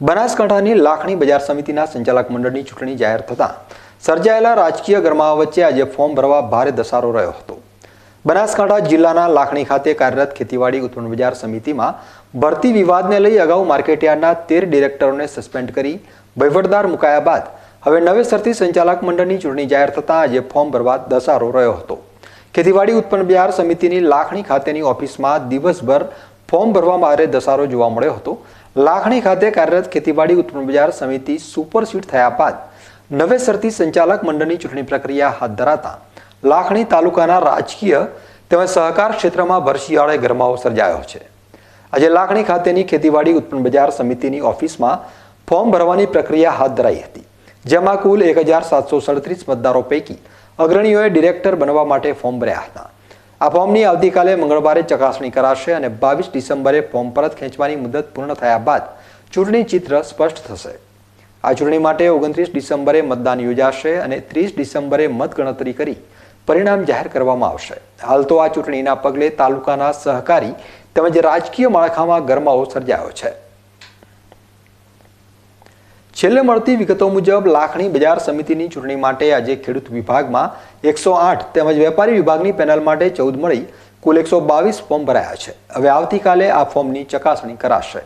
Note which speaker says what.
Speaker 1: બનાસકાંઠાની લાખણી બજાર સમિતિના સંચાલક મંડળની ચૂંટણી જાહેર થતાં સર્જાયેલા રાજકીય ગરમાવા વચ્ચે આજે ફોર્મ ભરવા ભારે ધસારો રહ્યો હતો. બનાસકાંઠા જિલ્લાના લાખણી ખાતે કાર્યરત ખેતીવાડી ઉત્પન્ન બજાર સમિતિમાં ભરતી વિવાદને લઈ અગાઉ માર્કેટયાર્ડના તેર ડિરેક્ટરોને સસ્પેન્ડ કરી વહીવટદાર મુકાયા બાદ હવે નવેસરથી સંચાલક મંડળની ચૂંટણી જાહેર થતાં આજે ફોર્મ ભરવા ધસારો રહ્યો હતો. ખેતીવાડી ઉત્પન્ન બજાર સમિતિની લાખણી ખાતેની ઓફિસમાં દિવસભર ફોર્મ ભરવા ભારે ધસારો જોવા મળ્યો હતો. લાખણી ખાતે કાર્યરત ખેતીવાડી ઉત્પન્ન બજાર સમિતિ સુપરસીડ થયા બાદ નવેસરથી સંચાલક મંડળની ચૂંટણી પ્રક્રિયા હાથ ધરાતા લાખણી તાલુકાના રાજકીય તેમજ સહકાર ક્ષેત્રમાં ભરશિયાળે ગરમાવો સર્જાયો છે. આજે લાખણી ખાતેની ખેતીવાડી ઉત્પન્ન બજાર સમિતિની ઓફિસમાં ફોર્મ ભરવાની પ્રક્રિયા હાથ ધરાઈ હતી. જેમાં કુલ એક હજાર સાતસો સડત્રીસ મતદારો પૈકી અગ્રણીઓએ ડિરેક્ટર બનવા માટે ફોર્મ ભર્યા હતા. આ ફોર્મની આવતીકાલે મંગળવારે ચકાસણી કરાશે અને બાવીસ ડિસેમ્બરે ફોર્મ પરત ખેંચવાની મુદત પૂર્ણ થયા બાદ ચૂંટણી ચિત્ર સ્પષ્ટ થશે. આ ચૂંટણી માટે ઓગણત્રીસ ડિસેમ્બરે મતદાન યોજાશે અને ત્રીસ ડિસેમ્બરે મતગણતરી કરી પરિણામ જાહેર કરવામાં આવશે. હાલ તો આ ચૂંટણીના પગલે તાલુકાના સહકારી તેમજ રાજકીય માળખામાં ગરમાવો સર્જાયો છે. છેલ્લે મળતી વિગતો મુજબ લાખણી બજાર સમિતિની ચૂંટણી માટે આજે ખેડૂત વિભાગમાં એકસો આઠ તેમજ વેપારી વિભાગની પેનલ માટે ચૌદ મળી કુલ એકસો બાવીસ ફોર્મ ભરાયા છે. હવે આવતીકાલે આ ફોર્મની ચકાસણી કરાશે.